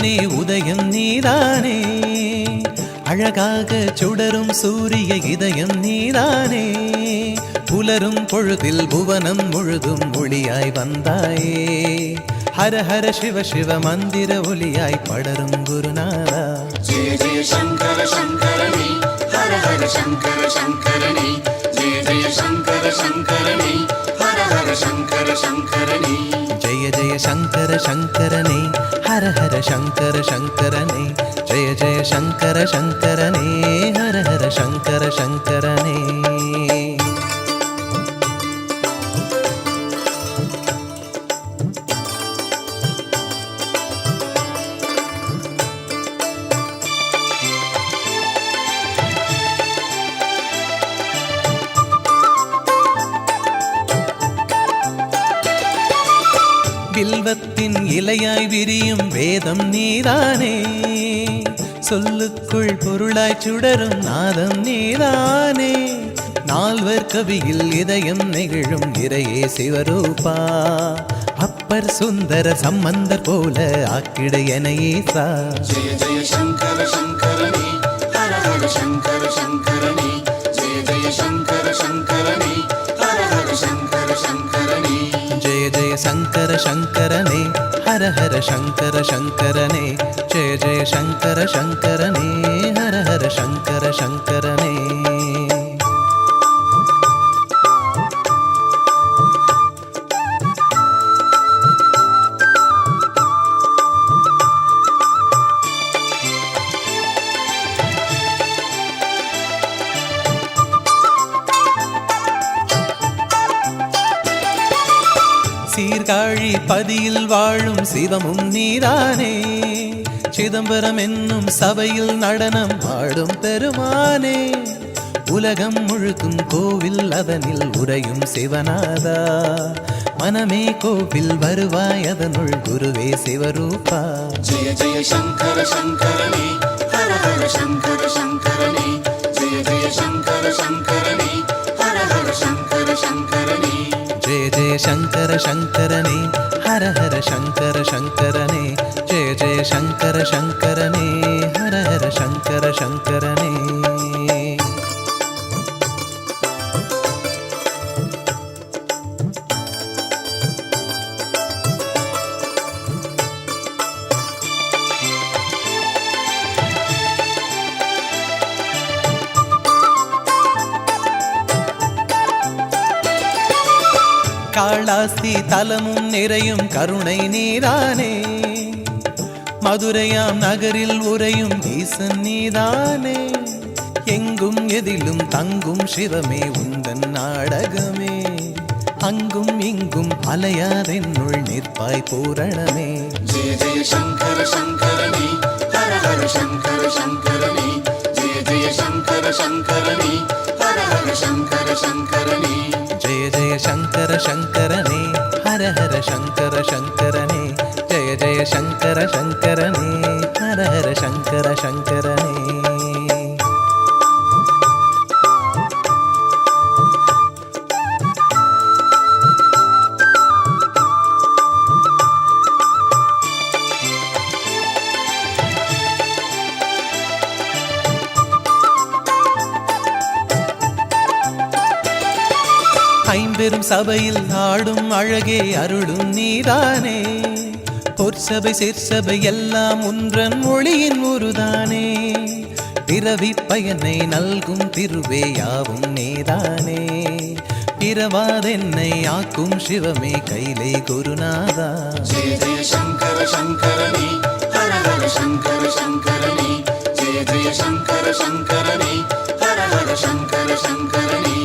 நீதானே உதயம் நீதானே. அழகாக சுடரும் சூரிய இதயம் நீதானே. புலரும் பொழுதில் புவனம் முழுதும் ஒளியாய் வந்தாயே. ஹர ஹர சிவ சிவ மந்திர ஒளியாய் படரும் குருநாதா. ஜெய ஜெய சங்கர சங்கரணி ஹர ஹர சங்கர சங்கரணி ஜெய ஜெய சங்கர சங்கரணி ஹர ஹர சங்கர சங்கரணி ஜெய சங்கர சங்கரனே ஹர ஹர சங்கர சங்கரனே ஜெய ஜெய சங்கர சங்கரனே ஹர ஹர சங்கர சங்கரனே வில்வத்தின் இலையாய் விரியும் வேதம் நீதானே. சொல்லுக்குள் பொருளாய் சுடரும் நாதம் நீதானே. நால்வர் கவியில் இதயம் நெகிழும் இறையே சிவரூபா. அப்பர் சுந்தர சம்பந்தர் போல ஆக்கிடையனையே சா ஜெய ஜெய சங்கர சங்கர சங்கர சங்கரனே ஹர ஹர சங்கர சங்கரனே ஜெய ஜெய சங்கர சங்கரனே ஹர ஹர சங்கர சங்கரனே. ஆதியில் வாழும் சிவமும் நீதானே சிதம்பரம் என்னும் சபையில் நடனம் ஆடும் பெருமானே. உலகம் முழுக்கும் கோவில் அதனில் உரையும் சிவநாதா. மனமே கோவில் வருவாய் அதனுள் குருவே சிவரூபா. ஜெய ஜெய சங்கர சங்கரனே ஹர ஹர சங்கர சங்கரனே. ஜெய ஜெய சங்கர சங்கரனே ஹர ஹர சங்கர சங்கரனே. ஜெய ஜெய சங்கர சங்கரனே ஹர ஹர சங்கர சங்கரனே ஜெய ஜெய சங்கர சங்கரனே ஹர ஹர சங்கர சங்கரனே. ஆஸ்தி தலமும் நிறையும் கருணை நீரானே. மதுரையாம் நகரில் உரையும் ஈசன் நீதானே. எங்கும் எதிலும் தங்கும் சிவமே உந்தன் நாடகமே. அங்கும் இங்கும் அலையாதென்னுள் நிற்பாய் பூரணமே. ஜெய ஜெய சங்கர சங்கரணி ஹர ஹர சங்கர சங்கரணி ஜெய ஜெய சங்கர சங்கரணி சங்கர சங்கரனே ஹர ஹர சங்கர சங்கரனே ஜெய ஜெய சங்கர சங்கரனே ஹர ஹர சங்கர சங்கரனே சபையில் ஆடும் அழகே அருளும் நீதானே. பொற்சபை சிற்சபை எல்லாம் ஒன்றன் மொழியின் உருதானே பிறவி பயனை நல்கும் திருவே யாவும் நீதானே. பிறவாதென்னை ஆக்கும் சிவமே கைலை குருநாதா. ஜெய ஜெய சங்கர சங்கரனே ஹர ஹர சங்கர சங்கரனே. ஜெய சங்கர சங்கரனே சங்கர சங்கரனே.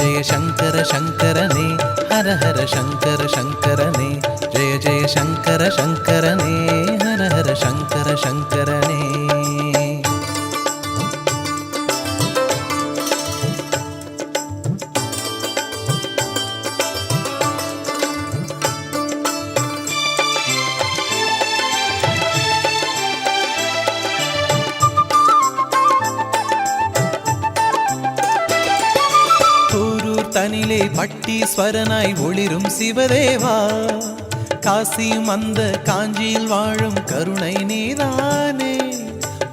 ஜெய சங்கர சங்கரனே ஹர ஹர சங்கர சங்கரனே ஜெய ஜெய சங்கர சங்கரனே ஹர ஹர சங்கர சங்கரனே. தனிலே பட்டீஸ்வரனாய் ஒளிரும் சிவதேவா. காசி மந்த காஞ்சியில் வாழும் கருணை நீதானே.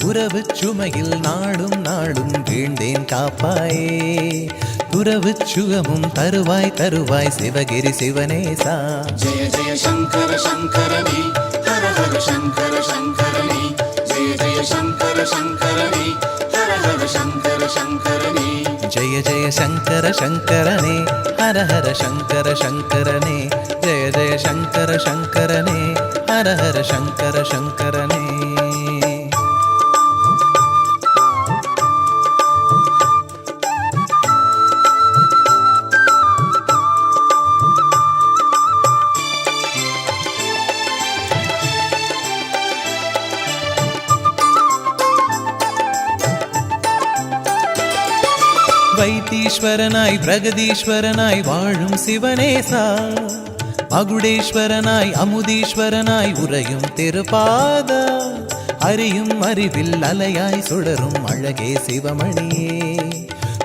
உறவு சுமையில் நாடும் நாடும் வீண்டேன் காப்பாயே. துறவு சுகமும் தருவாய் தருவாய் சிவகிரி சிவனேசா. ஜெய ஜெய சங்கர சங்கரணி ஹர ஹர சங்கர சங்கரணி ஜெய ஜெய சங்கர சங்கரணி ஹர ஹர சங்கர சங்கர ஜெய ஜெய சங்கர சங்கரனே ஹர ஹர சங்கர சங்கரனே ஜெய ஜெய சங்கர சங்கரனே ஹர ஹர சங்கர சங்கரனே பிரகதீஸ்வரனாய் வாழும் சிவனேசா மகுடேஸ்வரனாய் அமுதீஸ்வரனாய் உறையும் திருப்பாதா அறியும் அறிவில் அலையாய் சுடரும் அழகே சிவமணியே.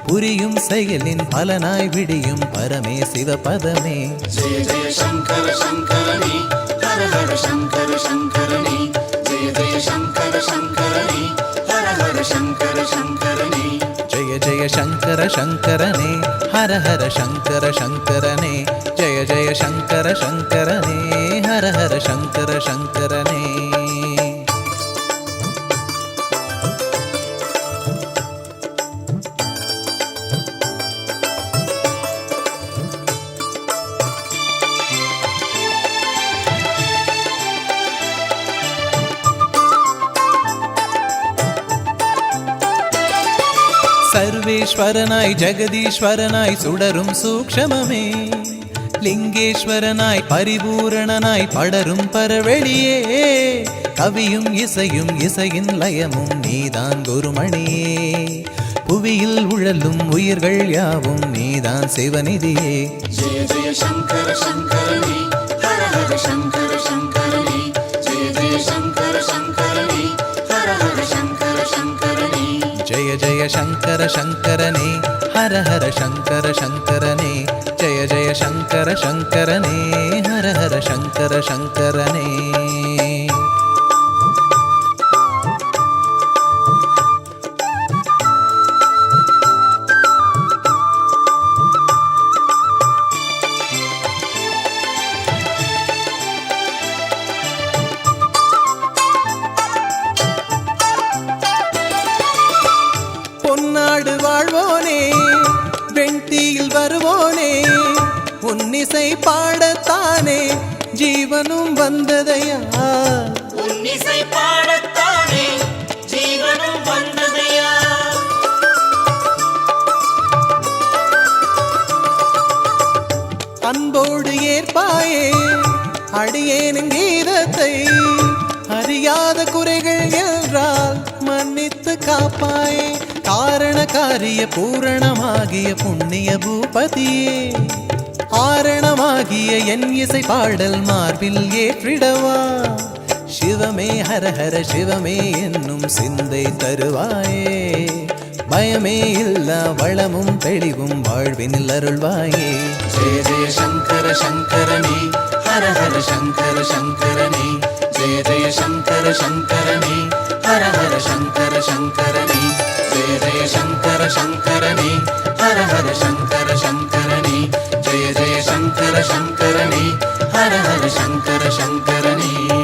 புரியும் செயலின் பலனாய் விடியும் பரமே சிவபதமே. ஜெய ஜெய சங்கர சங்கரணி ஹர சங்கர சங்கரணி ஜெய ஜெய சங்கர ஜெய ஜெய சங்கர சங்கரனே ஹர ஹர சங்கர சங்கரனே ஜெய ஜெய சங்கர சங்கரனே ஹர ஹர சங்கர சங்கரனே லிங்கேஸ்வரனாய் ஜெகதீஸ்வரனாய் சுடரும் சூக்ஷமமே. லிங்கேஸ்வரனாய் பரிபூரணனாய் படரும் பரவெளியே. கவியும் இசையும் இசையின் லயமும் நீதான் குருமணியே. புவியில் உழலும் உயிர்கள் யாவும் நீதான் சிவநிதியே. ஜெய ஜெய சங்கர சங்கரனே ஹர ஹர சங்கர சங்கரனே. ஜெய சங்கர சங்கரனே ஹர ஹர சங்கர சங்கரனே ஜய ஜய சங்கர சங்கரனே ஹர ஹர சங்கர சங்கரனே வருவோனே உன்னிசை பாடத்தானே ஜீவனும் வந்ததையா? உன்னிசை பாடத்தானே ஜீவனும் வந்ததையா? அன்போடு ஏற்பாயே அடியேனும் கீதத்தை அறியாத குறைகள் என்றால் மன்னித்து காப்பாயே. காரண காரிய பூரணமாகிய புண்ணிய பூபதியே. ஆரணமாகிய என் இசை பாடல் மார்பில் ஏற்றிடவா. சிவமே ஹர ஹர சிவமே என்னும் சிந்தை தருவாயே. பயமே இல்லா வளமும் தெளிவும் வாழ்வினில் அருள்வாயே. ஜெய ஜெய சங்கர சங்கரனே ஹர ஹர சங்கர சங்கரனே. ஜெய ஜெய சங்கர சங்கரனே. ஹர ஹர சங்கர சங்கரனே. ஜெய ஜெய சங்கர சங்கரனே. ஹர ஹர சங்கர சங்கரனே. ஜெய ஜெய சங்கர சங்கரனே. ஹர ஹர சங்கர சங்கரனே.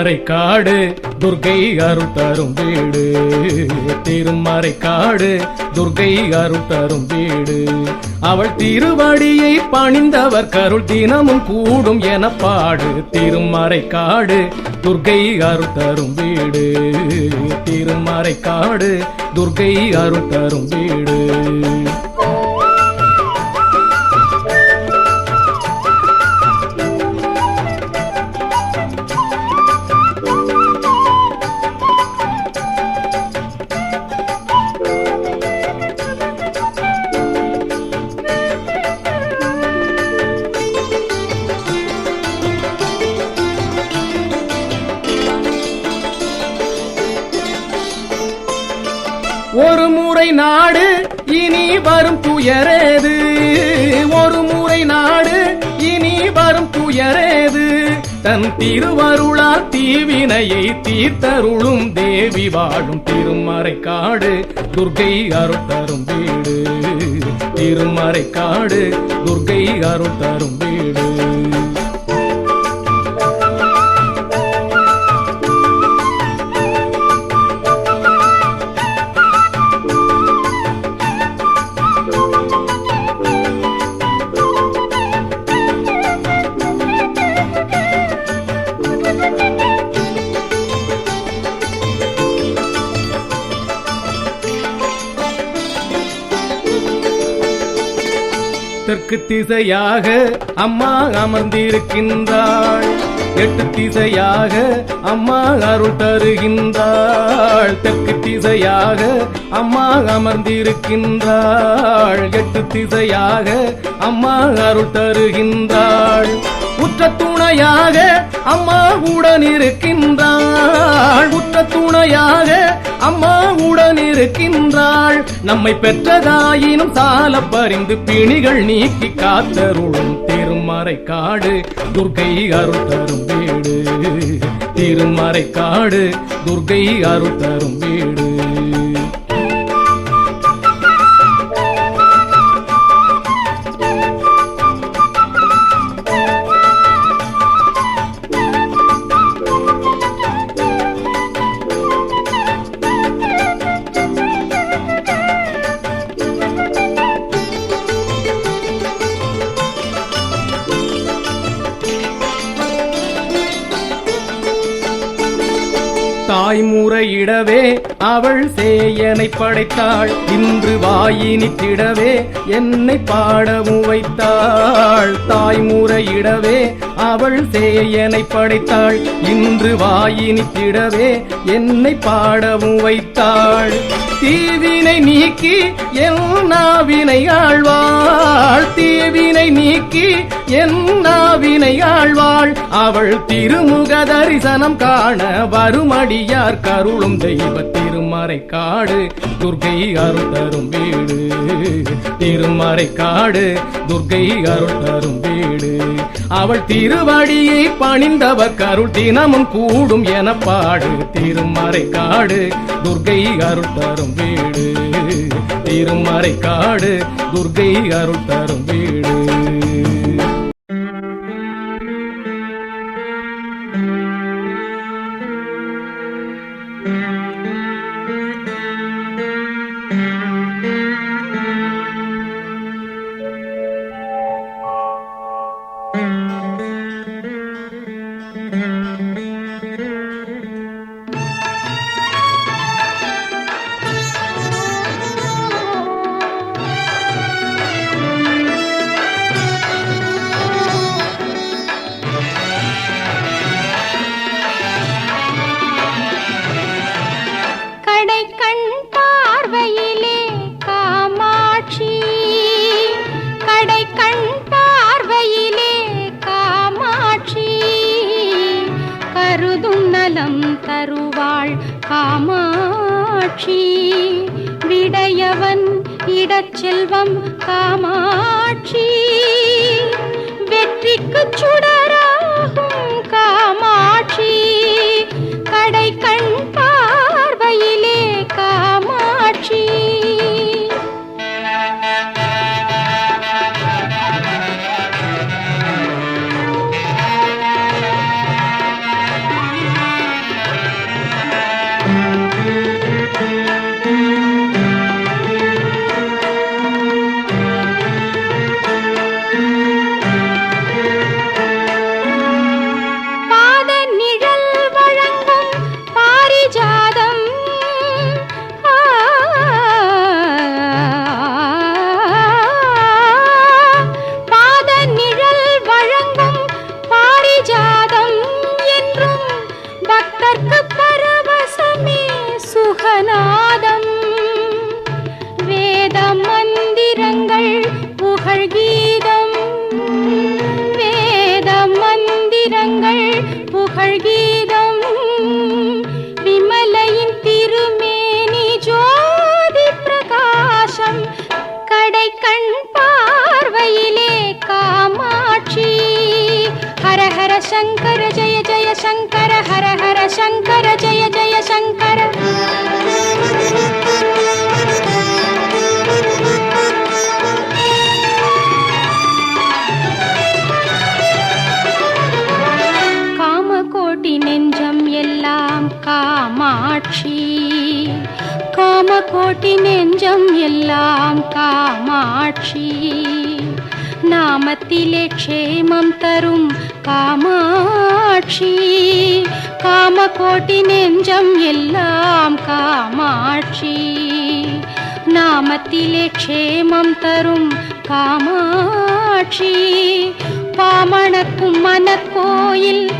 திருமறை காடு துர்கை அருள் தரும் வீடு. திருமறை காடு துர்கை அருள் தரும் வீடு. அவள் திருவடியை பணிந்தவர் கருள் தினமும் கூடும் என பாடு. திருமறை காடு துர்கை அருள் தரும் வீடு. திருமறை காடு துர்கை அருள் தரும் வீடு. தன் திருவருளால் தீவினையை தீர்த்தருளும் தேவி வாழும் திருமறை காடு துர்கை அருள் தரும் வீடு. திருமறை காடு துர்கை அருள் தரும் எட்டுக்கு திசையாக அம்மா அமர்ந்திருக்கின்றாள். எட்டு திசையாக அம்மா அருள் தருகின்றாள். தெற்கு திசையாக அம்மா அமர்ந்திருக்கின்றாள். எட்டு திசையாக அம்மா அருள் தருகின்றாள். உற்ற துணையாக அம்மா உடன் இருக்கின்றாள். உற்ற துணையாக அம்மா உடன் இருக்கின்றாள். நம்மை பெற்றதாயினும் சால பறிந்து பிணிகள் நீக்கி காத்தருளும் திருமறை காடு துர்கை அருள் தரும் வீடு. திருமறை காடு துர்கை அருள் தரும் வீடு. அவள் சேயனை படைத்தாள். இன்று வாயினித்திடவே என்னை பாடவும் வைத்தாள் தாய்முறையிடவே அவள் சேயனை படைத்தாள். இன்று வாயினித்திடவே என்னை பாடவும் வைத்தாள். தீவினை நீக்கி என் நாவினை ஆழ்வாள். தீவினை நீக்கி என் நாவினை ஆழ்வாள். அவள் திருமுக தரிசனம் காண வருமடியார். கருளும் தெய்வ திருமறை காடு துர்கை அருள் தரும் வீடு. திருமறை காடு துர்கை அருள் தரும் வீடு. அவள் திருவடியை பணிந்தவர் கருள் தினமும் கூடும் என பாடு. திருமறை காடு துர்கை அருள் தரும் வீடு. திருமறை காடு துர்கை அருள் தரும் வீடு. வாழ் காமாட்சி. விடையவன் இடச்செல்வம் காமாட்சி. வெற்றிக்கு சுடராகும் சங்கர ஜெய ஜெய சங்கர ஹர ஹர சங்கர ஜெய ஜெய சங்கர காமகோட்டி நெஞ்சம் எல்லாம் காமாட்சி காமகோட்டி நெஞ்சம் எல்லாம் காமாட்சி நாமத்திலே க்ஷேமம் தரும் காமாட்சி காமகோட்டி நெஞ்சம் எல்லாம் காமாட்சி. நாமத்திலே க்ஷேமம் தரும் காமாட்சி. பாமணக்கும் மனக்கோயில்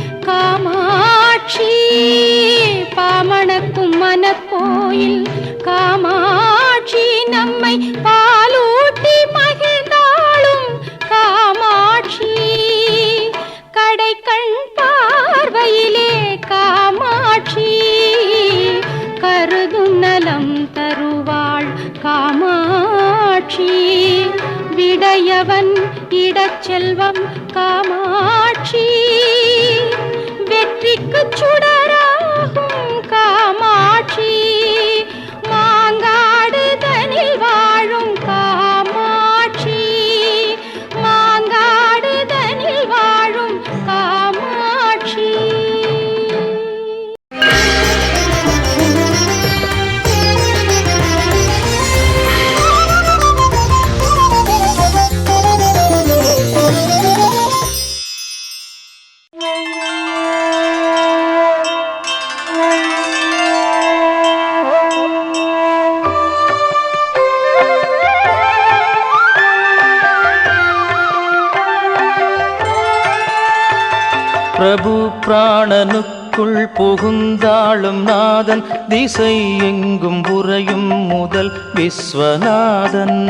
திசை எங்கும் உறையும் முதல் விஸ்வநாதன்.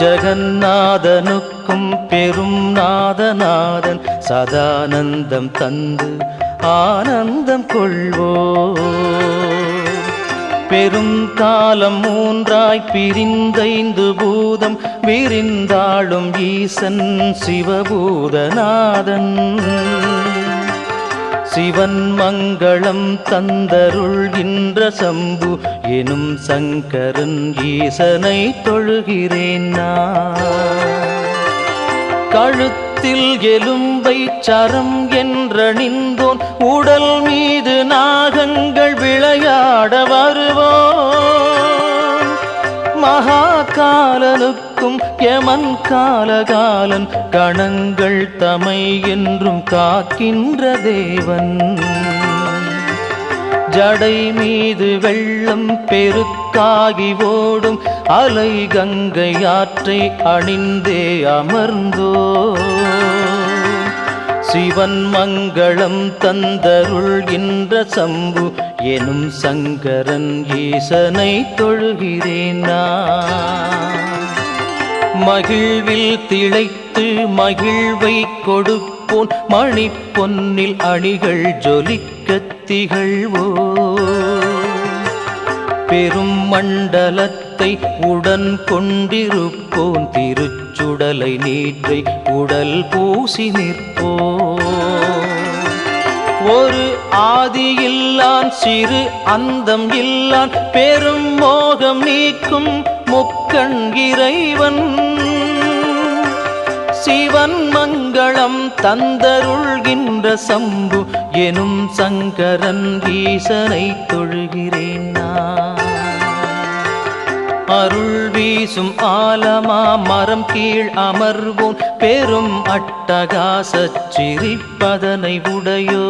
ஜெகநாதனுக்கும் பெரும் நாதநாதன் சதானந்தம் தந்து ஆனந்தம் கொள்வோ பெரும் காலம் மூன்றாய் பிரிந்தைந்து பூதம் விரிந்தாளும் ஈசன் சிவபூதநாதன். சிவன் மங்களம் தந்தருள்கின்ற சம்பு எனும் சங்கரன் ஈசனை தொழுகிறேன் கழுத்தில் எலும்பை சரம் என்றணிந்தோன் உடல் மீது நாகங்கள் விளையாட வரும் மகாகாலனுக்கும் எமன் காலகாலன் கணங்கள் தமை என்றும் காக்கின்ற தேவன் ஜடை மீது வெள்ளம் பெருக்காகி ஓடும் அலை கங்கை ஆற்றை அணிந்தே அமர்ந்தோ சிவன் மங்களம் தந்தருள்கின்ற சம்பு எனும் சங்கரன் ஈசனை தொழுகிறேன் நான். மகிழ்வில் திளைத்து மகிழ்வை கொடுப்போன் மணி பொன்னில் அணிகள் ஜொலிக்கத் திகழ்வோ பெரும் மண்டலத்தை உடன் கொண்டிருப்போன் திருச்சுடலை நீற்றை உடல் பூசி நிற்போ ஒரு ஆதியில்லான் சிறு அந்தம் இல்லான் பெரும் மோகம் நீக்கும் முக்கண் இறைவன் சிவன் மங்களம் தந்தருள்கின்ற சம்பு எனும் சங்கரன் ஈசனை தொழுகிறேன் நான். அருள் வீசும் ஆலமா மரம் கீழ் அமர்வோம் பெரும் அட்டகாசச் சிரிப்பதனை உடையோ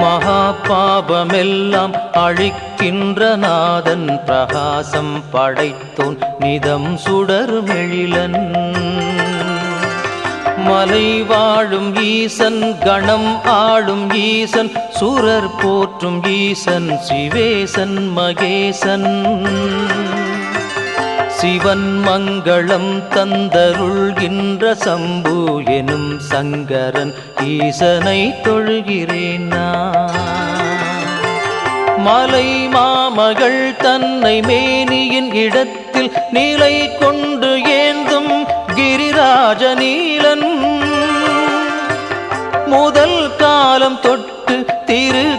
மகா பாபமெல்லாம் அழிக்கின்ற நாதன் பிரகாசம் படைத்தோன் நிதம் சுடருமெழிலன் மலை வாழும் ஈசன் கணம் ஆளும் ஈசன் சுரர் போற்றும் ஈசன் சிவேசன் மகேசன். சிவன் மங்களம் தந்தருள்கின்ற சம்பு எனும் சங்கரன் ஈசனை தொழுகிறேன் மலை மாமகள் தன்னை மேனியின் இடத்தில் நிலை கொண்டு ஏந்தும் கிரிராஜ நீலன். முதல் காலம் தொட்டு திரு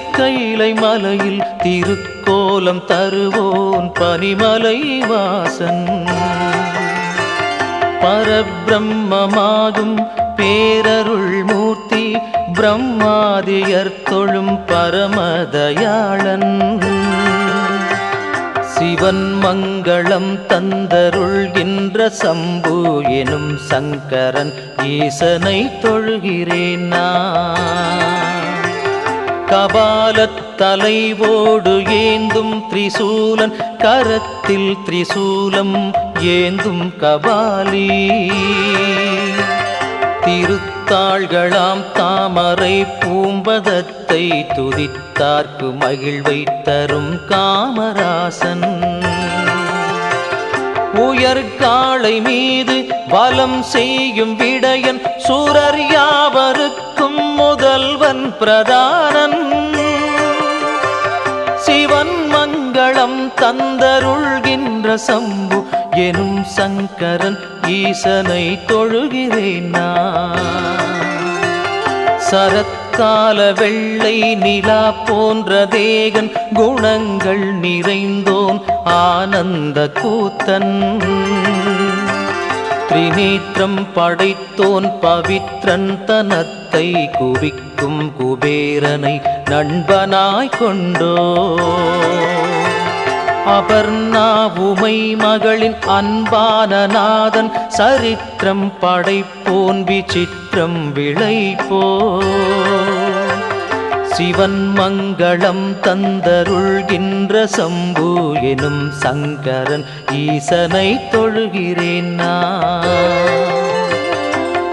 திருக்கைலை மலையில் திருக்கோலம் தருவோன் பனிமலை வாசன். பரபிரம்மமாகும் பேரருள் மூர்த்தி பிரம்மாதியர் தொழும் பரமதயாளன். சிவன் மங்களம் தந்தருள்கின்ற சம்பு எனும் சங்கரன் ஈசனை தொழுகிறேன் நான். கபாலத் தலைவோடு ஏந்தும் திரிசூலன் கரத்தில் திரிசூலம் ஏந்தும் கபாலி. திருத்தாள்களாம் தாமரை பூம்பதத்தை துதித்தார்க்கு மகிழ்வை தரும் காமராசன். உயர்காளை மீது பலம் செய்யும் விடயன் சூரர் யாவருக்கு முதல்வன் பிரதானன். சிவன் மங்களம் தந்தருள்கின்ற சம்பு எனும் சங்கரன் ஈசனை தொழுகிறேன் நான். சரத்கால வெள்ளை நிலா போன்ற தேகன் குணங்கள் நிறைந்தோன் ஆனந்த கூத்தன். திரிநேற்றம் படைத்தோன் பவித்ரன் தனத்தை குவிக்கும் குபேரனை நண்பனாய் கொண்டோ அபர்ணா உமை மகளின் அன்பானநாதன் சரித்திரம் படைப்போன் விசித்திரம் விளைப்போ சிவன் மங்களம் தந்தருள்கின்ற சம்பு எனும் சங்கரன் ஈசனை தொழுகிறேன் நான்.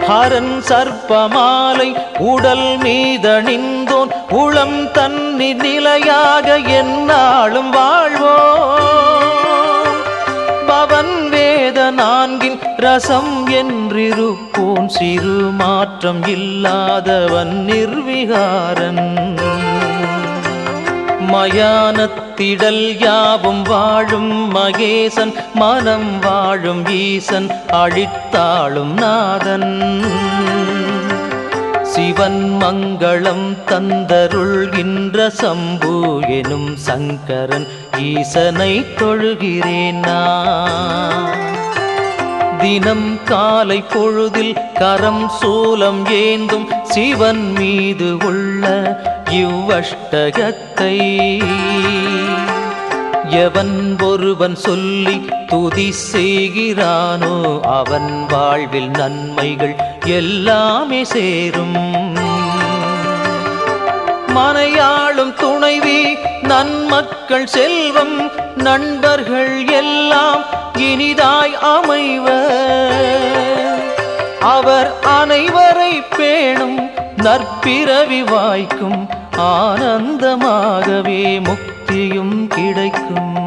ஹரன் சர்ப்பமாலை உடல் மீதணிந்தோன் உளம் தன்னி நிலையாக என்னாலும் வாழ்வோ ரசம் என்றிருப்போன் சிறு மாற்றம் இல்லாதவன் நிர்விகாரன் மயானத்திடல் யாவும் வாழும் மகேசன் மனம் வாழும் ஈசன் அழித்தாளும் நாதன். சிவன் மங்களம் தந்தருள்கின்ற சம்பு எனும் சங்கரன் ஈசனை தொழுகிறேன் நான். தினம் காலை பொழுதில் கரம் சூலம் ஏந்தும் சிவன் மீது உள்ள இவ்வஷ்டகத்தை. எவன் ஒருவன் சொல்லி துதி செய்கிறானோ அவன் வாழ்வில் நன்மைகள் எல்லாமே சேரும். மனையாளும் துணைவி நன்மக்கள் செல்வம் நண்பர்கள் எல்லாம் இனிதாய் அமைவ அவர் அனைவரை பேணும் நற்பிறவி வாய்க்கும் ஆனந்தமாகவே முக்தியும் கிடைக்கும்.